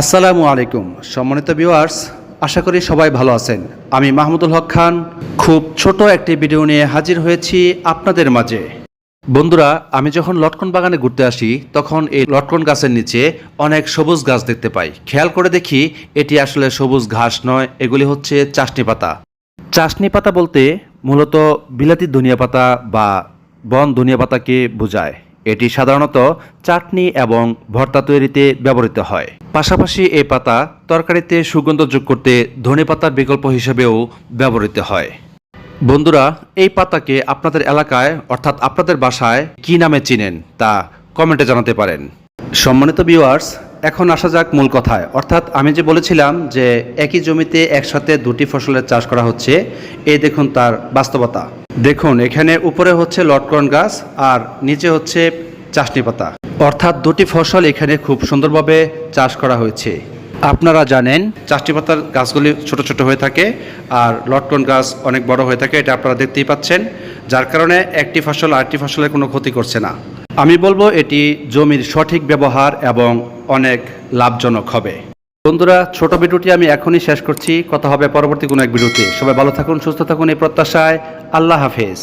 আসসালামু আলাইকুম। সম্মানিত ভিউয়ার্স, আশা করি সবাই ভালো আছেন। আমি মাহমুদুল হক খান। খুব ছোট একটি ভিডিও নিয়ে হাজির হয়েছি আপনাদের মাঝে। বন্ধুরা, আমি যখন লটকন বাগানে ঘুরতে আসি, তখন এই লটকন গাছের নিচে অনেক সবুজ গাছ দেখতে পাই। খেয়াল করে দেখি, এটি আসলে সবুজ ঘাস নয়, এগুলি হচ্ছে চাষনি পাতা। চাষনি পাতা বলতে মূলত বিলাতি ধনিয়া পাতা বা বন ধনিয়া পাতাকে বোঝায়। এটি সাধারণত চাটনি এবং ভর্তা তৈরিতে ব্যবহৃত হয়। পাশাপাশি এই পাতা তরকারিতে সুগন্ধ যোগ করতে ধনে পাতার বিকল্প হিসেবেও ব্যবহৃত হয়। বন্ধুরা, এই পাতাকে আপনাদের এলাকায়, অর্থাৎ আপনাদের বাসায়, কি নামে চিনেন তা কমেন্টে জানাতে পারেন। সম্মানিত ভিউয়ার্স এখন আসা যাক মূল কথায়। অর্থাৎ আমি যে বলেছিলাম যে একই জমিতে একসাথে দুটি ফসলের চাষ করা হচ্ছে, এই দেখুন তার বাস্তবতা। দেখুন, এখানে উপরে হচ্ছে লটকন গাছ আর নিচে হচ্ছে চাষনি পাতা। অর্থাৎ দুটি ফসল এখানে খুব সুন্দরভাবে চাষ করা হয়েছে। আপনারা জানেন চাষটি পাতার গাছগুলি ছোট ছোট হয়ে থাকে আর লটকন গাছ অনেক বড় হয়ে থাকে, এটা আপনারা দেখতেই পাচ্ছেন, যার কারণে একটি ফসল আরেকটি ফসলের কোনো ক্ষতি করছে না। আমি বলব এটি জমির সঠিক ব্যবহার এবং অনেক লাভজনক হবে। বন্ধুরা, ছোট ভিডিওটি আমি এখনই শেষ করছি। কথা হবে পরবর্তী কোনো এক ভিডিওতে। সবাই ভালো থাকুন, সুস্থ থাকুন। এই প্রত্যাশায় আল্লাহ হাফেজ।